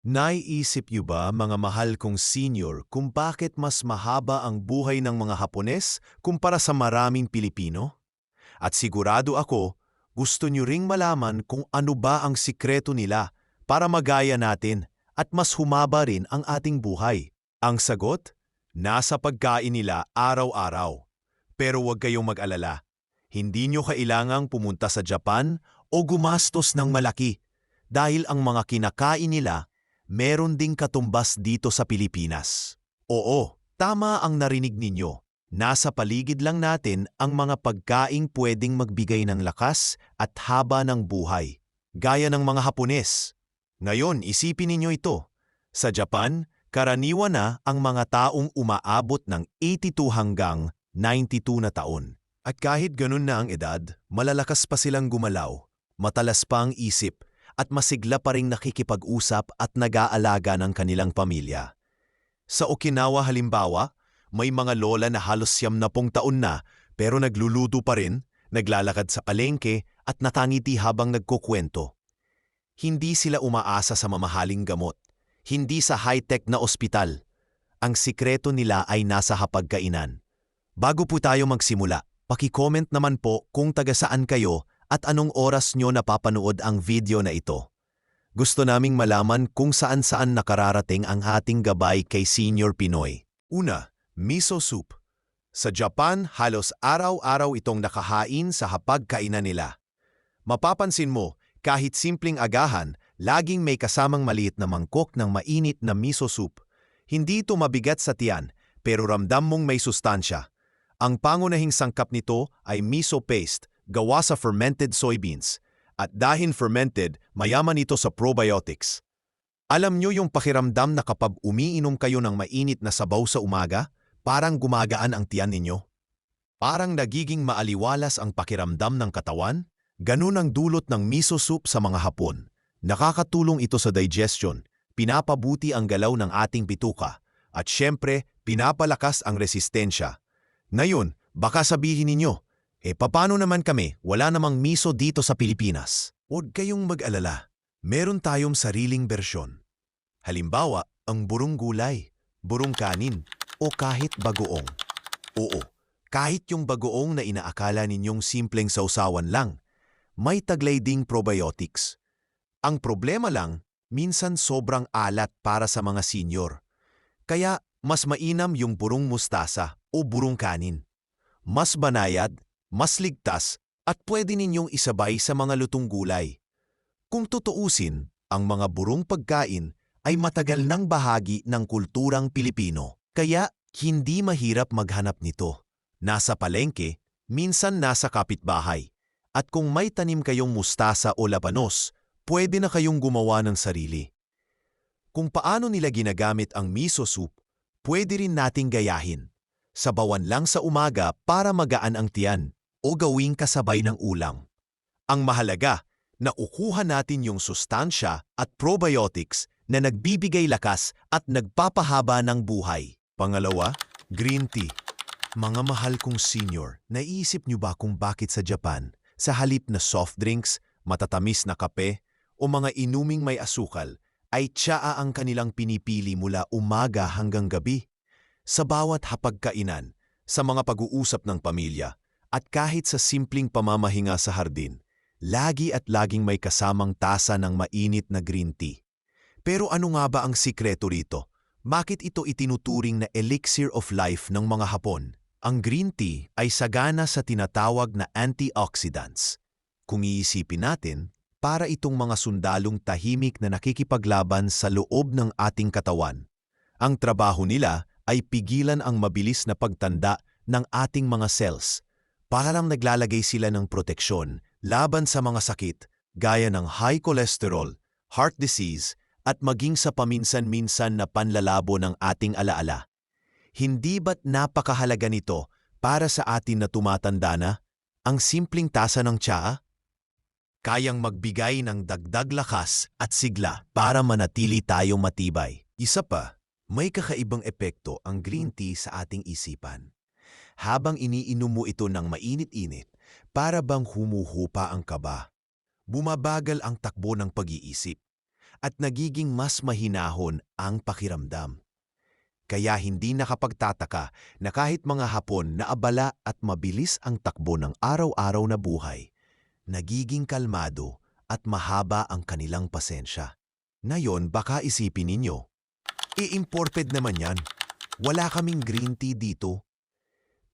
Naiisip niyo ba, mga mahal kong senior, kung bakit mas mahaba ang buhay ng mga Hapones kumpara sa maraming Pilipino? At sigurado ako, gusto niyo ring malaman kung ano ba ang sikreto nila para magaya natin at mas humaba rin ang ating buhay. Ang sagot? Nasa pagkain nila araw-araw. Pero huwag kayong mag-alala. Hindi niyo kailangang pumunta sa Japan o gumastos ng malaki dahil ang mga kinakain nila meron ding katumbas dito sa Pilipinas. Oo, tama ang narinig ninyo. Nasa paligid lang natin ang mga pagkaing pwedeng magbigay ng lakas at haba ng buhay, gaya ng mga Hapones. Ngayon, isipin ninyo ito. Sa Japan, karaniwan na ang mga taong umaabot ng 82 hanggang 92 na taon. At kahit ganun na ang edad, malalakas pa silang gumalaw, matalas pa ang isip, at masigla pa ring nakikipag-usap at nag-aalaga ng kanilang pamilya. Sa Okinawa halimbawa, may mga lola na halos siyam na pong taon na pero nagluluto pa rin, naglalakad sa palengke at natangiti habang nagkukwento. Hindi sila umaasa sa mamahaling gamot, hindi sa high-tech na ospital. Ang sikreto nila ay nasa hapagkainan. Bago po tayo magsimula, paki-comment naman po kung taga saan kayo at anong oras nyo napapanood ang video na ito. Gusto naming malaman kung saan-saan nakararating ang ating gabay kay Senior Pinoy. Una, miso soup. Sa Japan, halos araw-araw itong nakahain sa hapagkainan nila. Mapapansin mo, kahit simpleng agahan, laging may kasamang maliit na mangkok ng mainit na miso soup. Hindi ito mabigat sa tiyan, pero ramdam mong may sustansya. Ang pangunahing sangkap nito ay miso paste gawa sa fermented soybeans, at dahil fermented, mayaman ito sa probiotics. Alam nyo yung pakiramdam na kapag umiinom kayo ng mainit na sabaw sa umaga, parang gumagaan ang tiyan ninyo? Parang nagiging maaliwalas ang pakiramdam ng katawan? Ganun ang dulot ng miso soup sa mga Hapon. Nakakatulong ito sa digestion, pinapabuti ang galaw ng ating bituka, at syempre, pinapalakas ang resistensya. Ngayon, baka sabihin ninyo, eh papano naman kami, wala namang miso dito sa Pilipinas. Huwag kayong mag-alala. Meron tayong sariling bersyon. Halimbawa, ang burong gulay, burong kanin, o kahit bagoong. Oo, kahit yung bagoong na inaakala ninyong simpleng sausawan lang, may taglay ding probiotics. Ang problema lang, minsan sobrang alat para sa mga senior. Kaya mas mainam yung burong mustasa o burong kanin. Mas banayad mas ligtas at pwede ninyong isabay sa mga lutong gulay. Kung tutuusin, ang mga burong pagkain ay matagal nang bahagi ng kulturang Pilipino, kaya hindi mahirap maghanap nito. Nasa palengke, minsan nasa kapitbahay. At kung may tanim kayong mustasa o labanos, pwede na kayong gumawa ng sarili. Kung paano nila ginagamit ang miso soup, pwede rin nating gayahin. Sabawan lang sa umaga para magaan ang tiyan o gawing kasabay ng ulam. Ang mahalaga, naukuha natin yung sustansya at probiotics na nagbibigay lakas at nagpapahaba ng buhay. Pangalawa, green tea. Mga mahal kong senior, naiisip niyo ba kung bakit sa Japan, sa halip na soft drinks, matatamis na kape, o mga inuming may asukal, ay tsaa ang kanilang pinipili mula umaga hanggang gabi? Sa bawat hapagkainan, sa mga pag-uusap ng pamilya, at kahit sa simpleng pamamahinga sa hardin, lagi at laging may kasamang tasa ng mainit na green tea. Pero ano nga ba ang sikreto rito? Bakit ito itinuturing na elixir of life ng mga Hapon? Ang green tea ay sagana sa tinatawag na antioxidants. Kung iisipin natin, para itong mga sundalong tahimik na nakikipaglaban sa loob ng ating katawan. Ang trabaho nila ay pigilan ang mabilis na pagtanda ng ating mga cells para lang naglalagay sila ng proteksyon laban sa mga sakit gaya ng high cholesterol, heart disease, at maging sa paminsan-minsan na panlalabo ng ating alaala. Hindi ba't napakahalaga nito para sa atin na tumatanda na? Ang simpleng tasa ng tsaa? Kayang magbigay ng dagdag lakas at sigla para manatili tayong matibay. Isa pa, may kakaibang epekto ang green tea sa ating isipan habang iniinom mo ito ng mainit-init para bang humuhupa ang kaba. Bumabagal ang takbo ng pag-iisip. at nagiging mas mahinahon ang pakiramdam. Kaya hindi nakapagtataka na kahit mga hapon na abala at mabilis ang takbo ng araw-araw na buhay, nagiging kalmado at mahaba ang kanilang pasensya. Ngayon baka isipin ninyo, i-imported naman yan. Wala kaming green tea dito.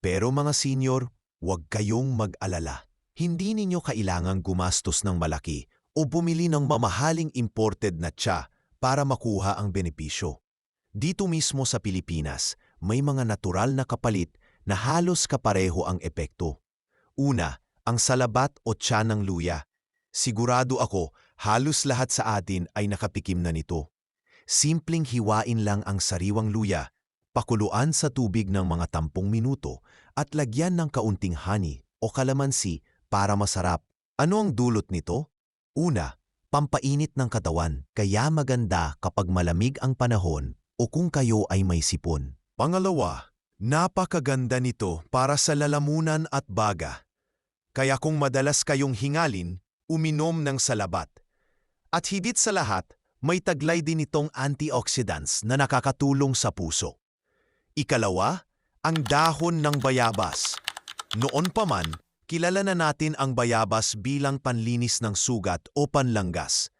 Pero mga senior, huwag kayong mag-alala. Hindi ninyo kailangang gumastos ng malaki o bumili ng mamahaling imported na tsa para makuha ang benepisyo. Dito mismo sa Pilipinas, may mga natural na kapalit na halos kapareho ang epekto. Una, ang salabat o tsa ng luya. Sigurado ako, halos lahat sa atin ay nakatikim na nito. Simpleng hiwain lang ang sariwang luya, pakuluan sa tubig ng mga tampung minuto at lagyan ng kaunting honey o kalamansi para masarap. Ano ang dulot nito? Una, pampainit ng katawan, kaya maganda kapag malamig ang panahon o kung kayo ay may sipon. Pangalawa, napakaganda nito para sa lalamunan at baga. Kaya kung madalas kayong hingalin, uminom ng salabat. At higit sa lahat, may taglay din itong antioxidants na nakakatulong sa puso. Ikalawa, ang dahon ng bayabas. Noon pa man, kilala na natin ang bayabas bilang panlinis ng sugat o panlanggas.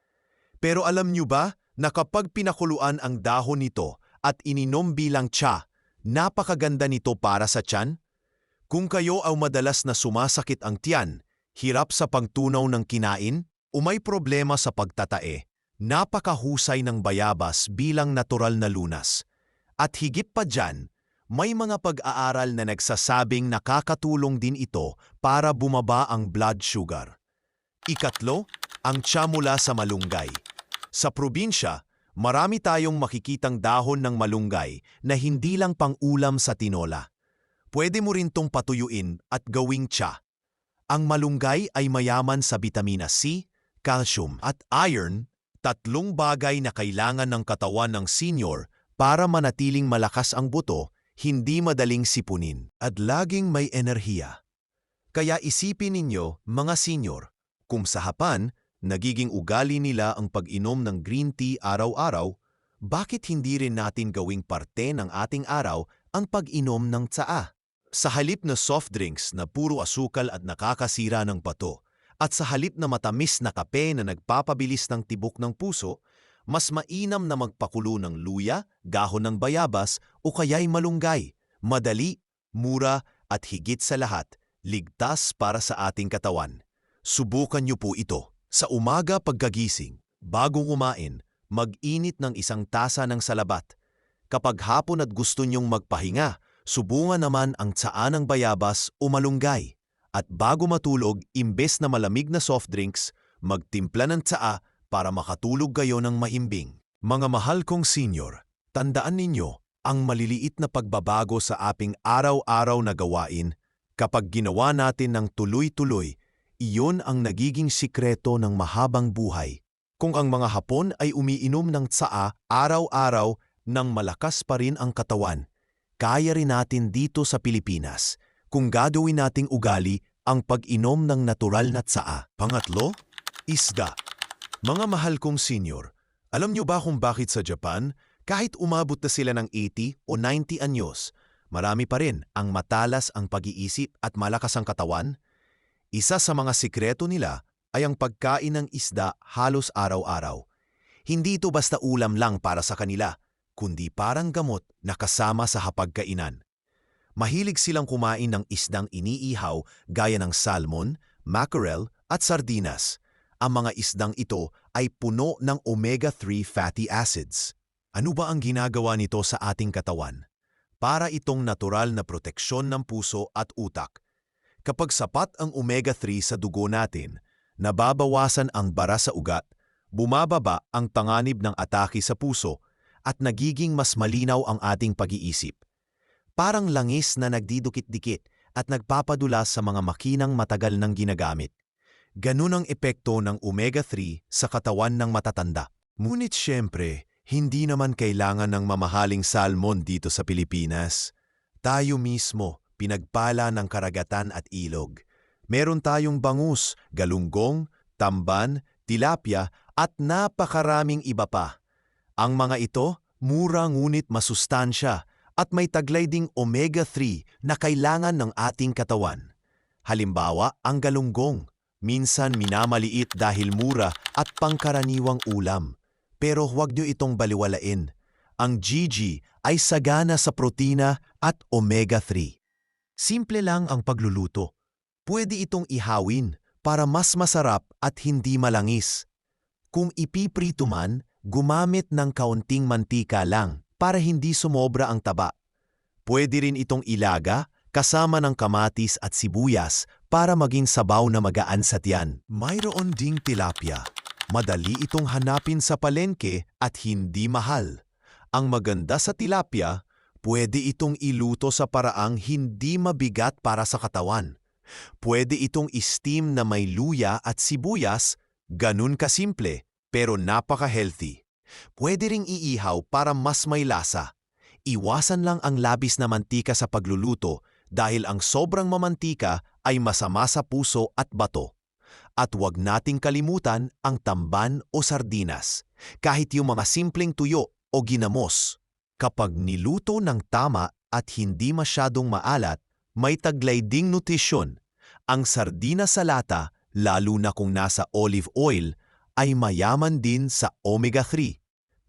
Pero alam nyo ba na kapag pinakuluan ang dahon nito at ininom bilang tsa, napakaganda nito para sa tiyan? Kung kayo ay madalas na sumasakit ang tiyan, hirap sa pagtunaw ng kinain, o may problema sa pagtatae, napakahusay ng bayabas bilang natural na lunas. At higit pa dyan, may mga pag-aaral na nagsasabing nakakatulong din ito para bumaba ang blood sugar. Ikatlo, ang tsa mula sa malunggay. Sa probinsya, marami tayong makikitang dahon ng malunggay na hindi lang pang-ulam sa tinola. Pwede mo rin tong patuyuin at gawing tsa. Ang malunggay ay mayaman sa vitamina C, calcium at iron, tatlong bagay na kailangan ng katawan ng senior para manatiling malakas ang buto, hindi madaling sipunin, at laging may enerhiya. Kaya isipin ninyo, mga senior, kung sa hapan, nagiging ugali nila ang pag-inom ng green tea araw-araw, bakit hindi rin natin gawing parte ng ating araw ang pag-inom ng tsaa? Sa halip na soft drinks na puro asukal at nakakasira ng bato, at sa halip na matamis na kape na nagpapabilis ng tibok ng puso, mas mainam na magpakulo ng luya, gahon ng bayabas o kaya'y malunggay, madali, mura at higit sa lahat, ligtas para sa ating katawan. Subukan niyo po ito. Sa umaga pagkagising, bagong kumain, mag-init ng isang tasa ng salabat. Kapag hapon at gusto niyong magpahinga, subungan naman ang tsaan ng bayabas o malunggay. At bago matulog, imbes na malamig na soft drinks, magtimpla ng tsaa para makatulog kayo ng mahimbing. Mga mahal kong senior, tandaan ninyo ang maliliit na pagbabago sa ating araw-araw na gawain kapag ginawa natin ng tuloy-tuloy iyon ang nagiging sikreto ng mahabang buhay. Kung ang mga Hapon ay umiinom ng tsaa araw-araw nang malakas pa rin ang katawan, kaya rin natin dito sa Pilipinas kung gagawin nating ugali ang pag-inom ng natural na tsaa. Pangatlo, isda. Mga mahal kong senior, alam niyo ba kung bakit sa Japan, kahit umabot na sila ng 80 o 90 anyos, marami pa rin ang matalas ang pag-iisip at malakas ang katawan? Isa sa mga sikreto nila ay ang pagkain ng isda halos araw-araw. Hindi ito basta ulam lang para sa kanila, kundi parang gamot na kasama sa hapagkainan. Mahilig silang kumain ng isdang iniihaw gaya ng salmon, mackerel at sardinas. Ang mga isdang ito ay puno ng omega-3 fatty acids. Ano ba ang ginagawa nito sa ating katawan? Para itong natural na proteksyon ng puso at utak Kapag sapat ang omega-3 sa dugo natin, nababawasan ang bara sa ugat, bumababa ang tanganib ng atake sa puso, at nagiging mas malinaw ang ating pag-iisip. Parang langis na nagdidukit-dikit at nagpapadulas sa mga makinang matagal nang ginagamit. Ganun ang epekto ng omega-3 sa katawan ng matatanda. Ngunit siyempre, hindi naman kailangan ng mamahaling salmon dito sa Pilipinas. Tayo mismo, pinagpala ng karagatan at ilog. Meron tayong bangus, galunggong, tamban, tilapia at napakaraming iba pa. Ang mga ito, mura ngunit masustansya at may taglay ding omega-3 na kailangan ng ating katawan. Halimbawa, ang galunggong. Minsan minamaliit dahil mura at pangkaraniwang ulam. Pero huwag niyo itong baliwalain. Ang GG ay sagana sa protina at omega-3. Simple lang ang pagluluto. Pwede itong ihawin para mas masarap at hindi malangis. Kung ipiprito man, gumamit ng kaunting mantika lang para hindi sumobra ang taba. Pwede rin itong ilaga kasama ng kamatis at sibuyas para maging sabaw na magaan sa tiyan. Mayroon ding tilapia. Madali itong hanapin sa palengke at hindi mahal. Ang maganda sa tilapia, pwede itong iluto sa paraang hindi mabigat para sa katawan. Pwede itong steam na may luya at sibuyas, ganun kasimple, pero napaka-healthy. Pwede ring iihaw para mas may lasa. Iwasan lang ang labis na mantika sa pagluluto dahil ang sobrang mamantika ay masama sa puso at bato. At huwag nating kalimutan ang tamban o sardinas, kahit yung mga simpleng tuyo o ginamos. Kapag niluto ng tama at hindi masyadong maalat, may taglay ding nutrisyon. Ang sardinas sa lata, lalo na kung nasa olive oil, ay mayaman din sa omega-3.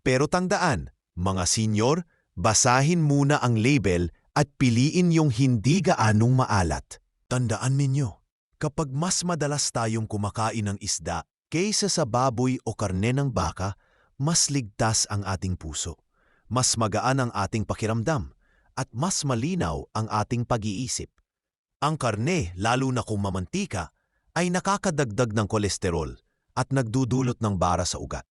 Pero tandaan, mga senyor, basahin muna ang label at piliin yung hindi gaanong maalat. Tandaan ninyo, kapag mas madalas tayong kumakain ng isda kaysa sa baboy o karne ng baka, mas ligtas ang ating puso, mas magaan ang ating pakiramdam, at mas malinaw ang ating pag-iisip. Ang karne, lalo na kung mamantika, ay nakakadagdag ng kolesterol at nagdudulot ng bara sa ugat.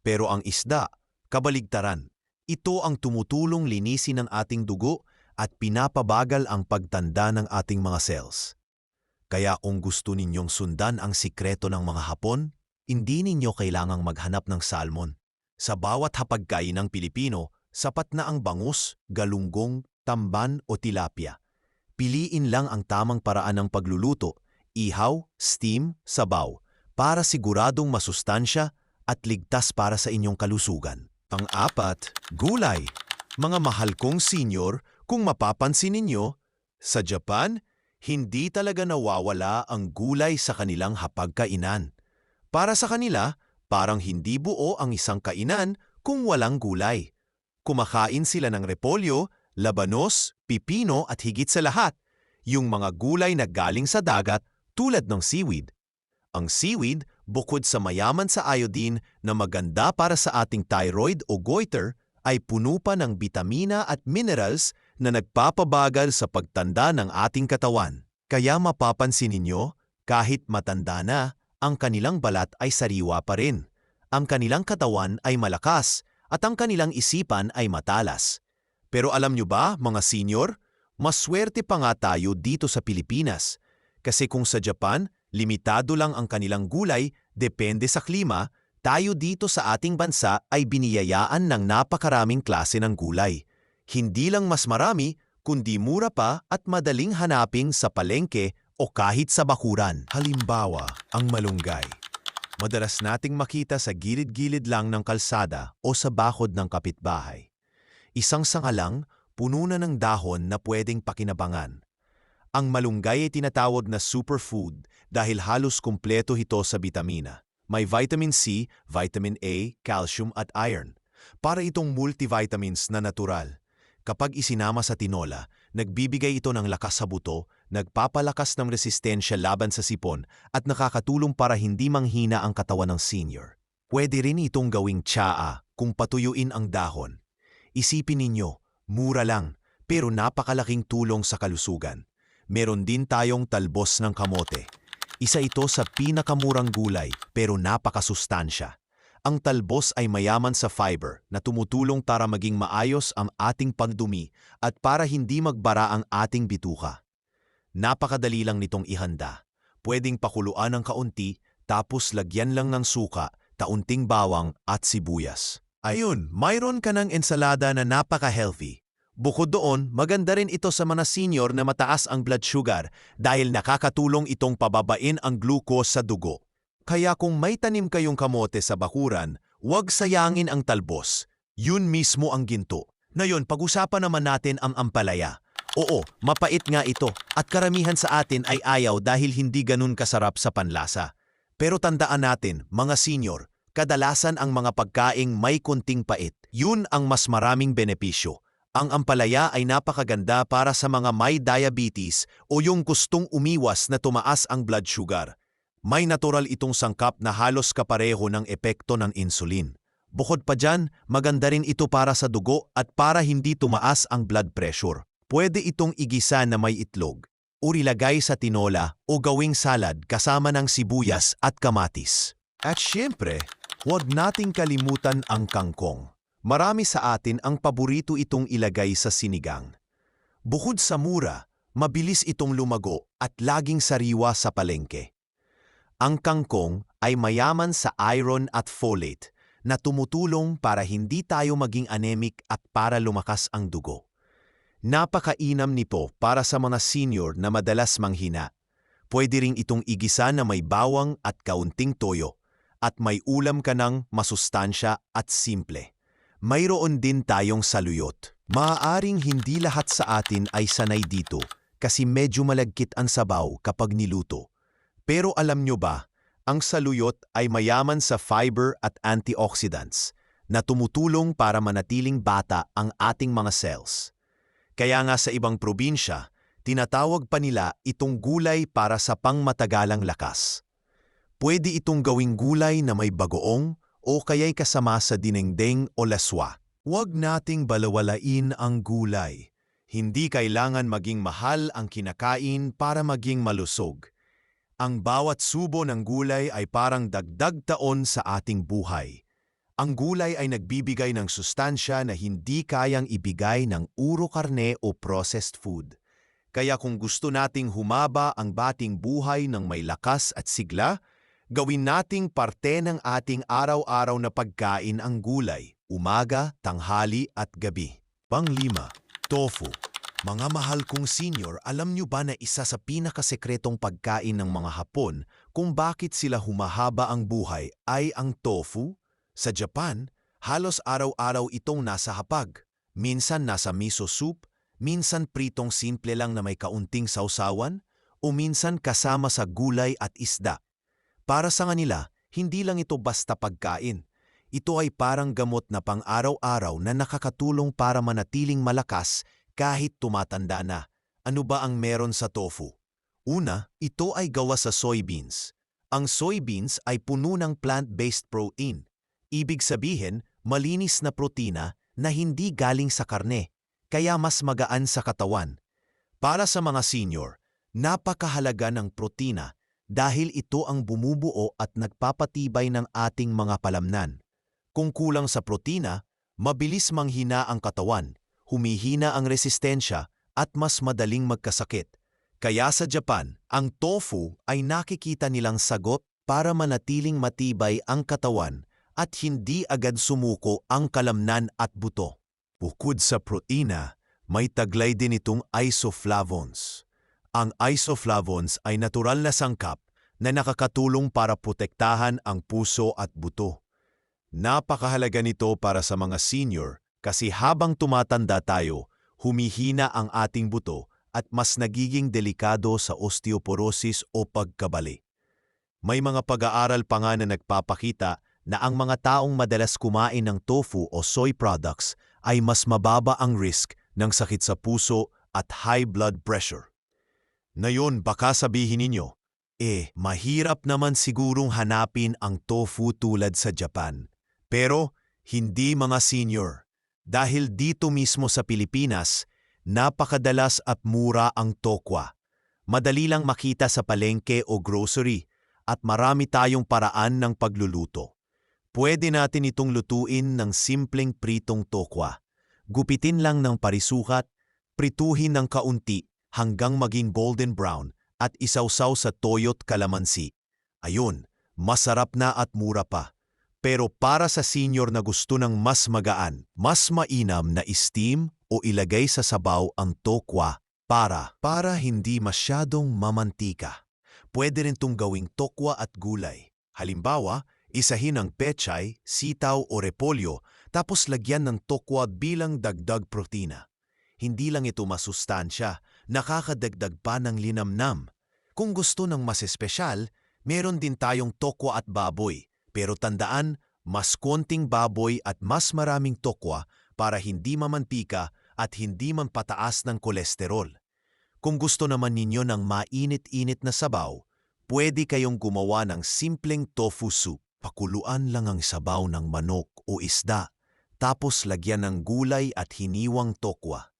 Pero ang isda, kabaligtaran, ito ang tumutulong linisin ang ating dugo at pinapabagal ang pagtanda ng ating mga cells. Kaya kung gusto ninyong sundan ang sikreto ng mga Hapon, hindi ninyo kailangang maghanap ng salmon. Sa bawat hapagkain ng Pilipino, sapat na ang bangus, galunggong, tamban o tilapia. Piliin lang ang tamang paraan ng pagluluto, ihaw, steam, sabaw, para siguradong masustansya at ligtas para sa inyong kalusugan. Pang-apat, gulay. Mga mahal kong senior, kung mapapansin ninyo, sa Japan, hindi talaga nawawala ang gulay sa kanilang hapagkainan. Para sa kanila, parang hindi buo ang isang kainan kung walang gulay. Kumakain sila ng repolyo, labanos, pipino at higit sa lahat, yung mga gulay na galing sa dagat tulad ng seaweed. Ang seaweed, bukod sa mayaman sa iodine na maganda para sa ating thyroid o goiter, ay puno pa ng bitamina at minerals na nagpapabagal sa pagtanda ng ating katawan. Kaya mapapansin ninyo, kahit matanda na, ang kanilang balat ay sariwa pa rin. Ang kanilang katawan ay malakas at ang kanilang isipan ay matalas. Pero alam nyo ba, mga senior, maswerte pa nga tayo dito sa Pilipinas. Kasi kung sa Japan, limitado lang ang kanilang gulay, depende sa klima, tayo dito sa ating bansa ay biniyayaan ng napakaraming klase ng gulay. Hindi lang mas marami, kundi mura pa at madaling hanapin sa palengke o kahit sa bakuran. Halimbawa, ang malunggay. Madalas nating makita sa gilid-gilid lang ng kalsada o sa bakod ng kapitbahay. Isang sanga lang, puno na ng dahon na pwedeng pakinabangan. Ang malunggay ay tinatawag na superfood dahil halos kumpleto ito sa bitamina. May vitamin C, vitamin A, calcium at iron. Para itong multivitamins na natural. Kapag isinama sa tinola, nagbibigay ito ng lakas sa buto, nagpapalakas ng resistensya laban sa sipon at nakakatulong para hindi manghina ang katawan ng senior. Pwede rin itong gawing tsaa kung patuyuin ang dahon. Isipin ninyo, mura lang, pero napakalaking tulong sa kalusugan meron din tayong talbos ng kamote. Isa ito sa pinakamurang gulay pero napakasustansya. Ang talbos ay mayaman sa fiber na tumutulong para maging maayos ang ating pagdumi at para hindi magbara ang ating bituka. Napakadali lang nitong ihanda. Pwedeng pakuluan ng kaunti tapos lagyan lang ng suka, taunting bawang at sibuyas. Ayun, mayroon ka ng ensalada na napaka-healthy Bukod doon, maganda rin ito sa mga senior na mataas ang blood sugar dahil nakakatulong itong pababain ang glucose sa dugo. Kaya kung may tanim kayong kamote sa bakuran, huwag sayangin ang talbos. Yun mismo ang ginto. Ngayon, pag-usapan naman natin ang ampalaya. Oo, mapait nga ito at karamihan sa atin ay ayaw dahil hindi ganun kasarap sa panlasa. Pero tandaan natin, mga senior, kadalasan ang mga pagkaing may kunting pait. Yun ang mas maraming benepisyo. Ang ampalaya ay napakaganda para sa mga may diabetes o yung gustong umiwas na tumaas ang blood sugar. May natural itong sangkap na halos kapareho ng epekto ng insulin. Bukod pa dyan, maganda rin ito para sa dugo at para hindi tumaas ang blood pressure. Pwede itong igisa na may itlog, o ilagay sa tinola o gawing salad kasama ng sibuyas at kamatis. At syempre, huwag nating kalimutan ang kangkong. Marami sa atin ang paborito itong ilagay sa sinigang. Bukod sa mura, mabilis itong lumago at laging sariwa sa palengke. Ang kangkong ay mayaman sa iron at folate na tumutulong para hindi tayo maging anemic at para lumakas ang dugo. Napakainam nito para sa mga senior na madalas manghina. Pwede ring itong igisa na may bawang at kaunting toyo at may ulam ka ng masustansya at simple. Mayroon din tayong saluyot. Maaaring hindi lahat sa atin ay sanay dito kasi medyo malagkit ang sabaw kapag niluto. Pero alam nyo ba, ang saluyot ay mayaman sa fiber at antioxidants na tumutulong para manatiling bata ang ating mga cells. Kaya nga sa ibang probinsya, tinatawag pa nila itong gulay para sa pangmatagalang lakas. Pwede itong gawing gulay na may bagoong o kaya'y kasama sa dinengdeng o laswa. Huwag nating balawalain ang gulay. Hindi kailangan maging mahal ang kinakain para maging malusog. Ang bawat subo ng gulay ay parang dagdag taon sa ating buhay. Ang gulay ay nagbibigay ng sustansya na hindi kayang ibigay ng uro karne o processed food. Kaya kung gusto nating humaba ang bating buhay ng may lakas at sigla, gawin nating parte ng ating araw-araw na pagkain ang gulay, umaga, tanghali at gabi. Panglima, tofu. Mga mahal kong senior, alam nyo ba na isa sa pinakasekretong pagkain ng mga Hapon kung bakit sila humahaba ang buhay ay ang tofu? Sa Japan, halos araw-araw itong nasa hapag. Minsan nasa miso soup, minsan pritong simple lang na may kaunting sausawan, o minsan kasama sa gulay at isda. Para sa kanila, hindi lang ito basta pagkain. Ito ay parang gamot na pang-araw-araw na nakakatulong para manatiling malakas kahit tumatanda na. Ano ba ang meron sa tofu? Una, ito ay gawa sa soybeans. Ang soybeans ay puno ng plant-based protein. Ibig sabihin, malinis na protina na hindi galing sa karne, kaya mas magaan sa katawan. Para sa mga senior, napakahalaga ng protina dahil ito ang bumubuo at nagpapatibay ng ating mga palamnan. Kung kulang sa protina, mabilis manghina ang katawan humihina ang resistensya at mas madaling magkasakit. Kaya sa Japan, ang tofu ay nakikita nilang sagot para manatiling matibay ang katawan at hindi agad sumuko ang kalamnan at buto. Bukod sa protina, may taglay din itong isoflavones. Ang isoflavones ay natural na sangkap na nakakatulong para protektahan ang puso at buto. Napakahalaga nito para sa mga senior kasi habang tumatanda tayo, humihina ang ating buto at mas nagiging delikado sa osteoporosis o pagkabali. May mga pag-aaral pa nga na nagpapakita na ang mga taong madalas kumain ng tofu o soy products ay mas mababa ang risk ng sakit sa puso at high blood pressure. Ngayon baka sabihin ninyo, eh, mahirap naman sigurong hanapin ang tofu tulad sa Japan. Pero hindi mga senior. Dahil dito mismo sa Pilipinas, napakadalas at mura ang tokwa. Madali lang makita sa palengke o grocery at marami tayong paraan ng pagluluto. Pwede natin itong lutuin ng simpleng pritong tokwa. Gupitin lang ng parisukat, prituhin ng kaunti hanggang maging golden brown at isawsaw sa toyo't kalamansi. Ayun, masarap na at mura pa. Pero para sa senior na gusto ng mas magaan, mas mainam na steam o ilagay sa sabaw ang tokwa para para hindi masyadong mamantika. Pwede rin itong gawing tokwa at gulay. Halimbawa, isahin ang pechay, sitaw o repolyo tapos lagyan ng tokwa bilang dagdag protina. Hindi lang ito masustansya, nakakadagdag pa ng linamnam. Kung gusto ng mas espesyal, meron din tayong tokwa at baboy. Pero tandaan, mas konting baboy at mas maraming tokwa para hindi mamantika at hindi man pataas ng kolesterol. Kung gusto naman ninyo ng mainit-init na sabaw, pwede kayong gumawa ng simpleng tofu soup. Pakuluan lang ang sabaw ng manok o isda, tapos lagyan ng gulay at hiniwang tokwa.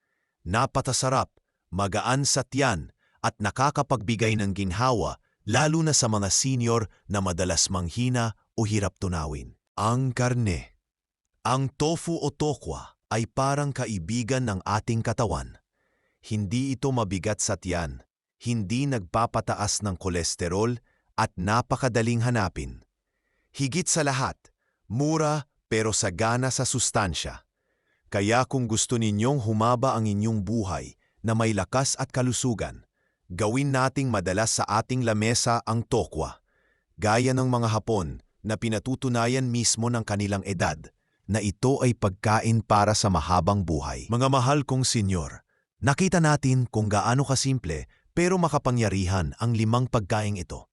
Napatasarap, magaan sa tiyan, at nakakapagbigay ng ginhawa lalo na sa mga senior na madalas manghina o hirap tunawin. Ang karne. Ang tofu o tokwa ay parang kaibigan ng ating katawan. Hindi ito mabigat sa tiyan, hindi nagpapataas ng kolesterol at napakadaling hanapin. Higit sa lahat, mura pero sagana sa sustansya. Kaya kung gusto ninyong humaba ang inyong buhay na may lakas at kalusugan, gawin nating madalas sa ating lamesa ang tokwa, gaya ng mga Hapon na pinatutunayan mismo ng kanilang edad na ito ay pagkain para sa mahabang buhay. Mga mahal kong senyor, nakita natin kung gaano kasimple pero makapangyarihan ang limang pagkain ito.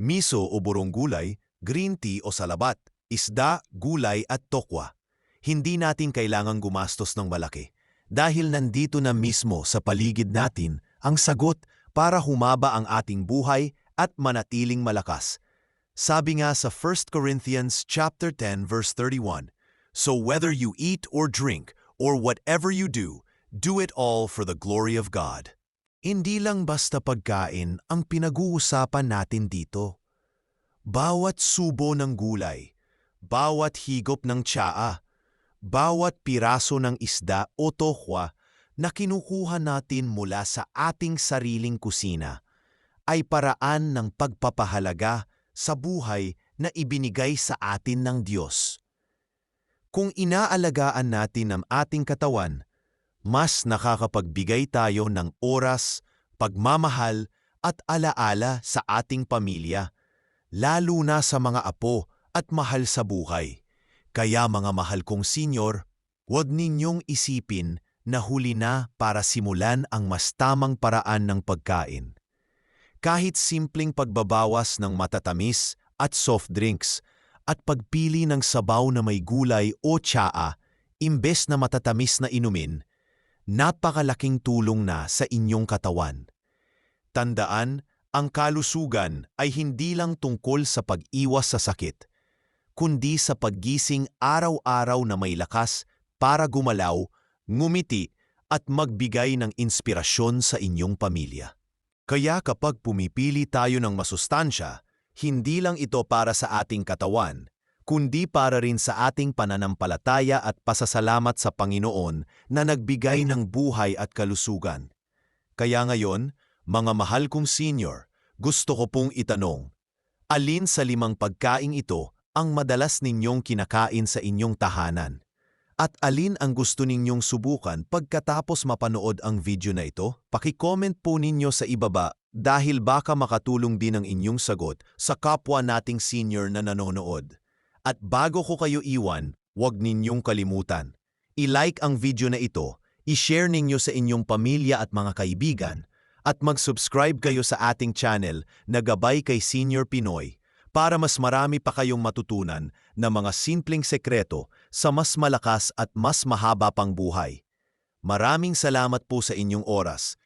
Miso o burong gulay, green tea o salabat, isda, gulay at tokwa. Hindi natin kailangang gumastos ng malaki dahil nandito na mismo sa paligid natin ang sagot para humaba ang ating buhay at manatiling malakas. Sabi nga sa 1 Corinthians chapter 10 verse 31, So whether you eat or drink or whatever you do, do it all for the glory of God. Hindi lang basta pagkain ang pinag-uusapan natin dito. Bawat subo ng gulay, bawat higop ng tsaa, bawat piraso ng isda o tokwa na kinukuha natin mula sa ating sariling kusina ay paraan ng pagpapahalaga sa buhay na ibinigay sa atin ng Diyos. Kung inaalagaan natin ang ating katawan, mas nakakapagbigay tayo ng oras, pagmamahal at alaala sa ating pamilya, lalo na sa mga apo at mahal sa buhay. Kaya mga mahal kong senyor, huwag ninyong isipin na huli na para simulan ang mas tamang paraan ng pagkain. Kahit simpleng pagbabawas ng matatamis at soft drinks at pagpili ng sabaw na may gulay o tsaa imbes na matatamis na inumin, napakalaking tulong na sa inyong katawan. Tandaan, ang kalusugan ay hindi lang tungkol sa pag-iwas sa sakit, kundi sa paggising araw-araw na may lakas para gumalaw, ngumiti at magbigay ng inspirasyon sa inyong pamilya. Kaya kapag pumipili tayo ng masustansya, hindi lang ito para sa ating katawan, kundi para rin sa ating pananampalataya at pasasalamat sa Panginoon na nagbigay ng buhay at kalusugan. Kaya ngayon, mga mahal kong senior, gusto ko pong itanong, alin sa limang pagkaing ito ang madalas ninyong kinakain sa inyong tahanan? At alin ang gusto ninyong subukan pagkatapos mapanood ang video na ito? Paki-comment po ninyo sa ibaba dahil baka makatulong din ang inyong sagot sa kapwa nating senior na nanonood. At bago ko kayo iwan, huwag ninyong kalimutan. I-like ang video na ito, i-share ninyo sa inyong pamilya at mga kaibigan, at mag-subscribe kayo sa ating channel na Gabay kay Senior Pinoy para mas marami pa kayong matutunan na mga simpleng sekreto sa mas malakas at mas mahaba pang buhay. Maraming salamat po sa inyong oras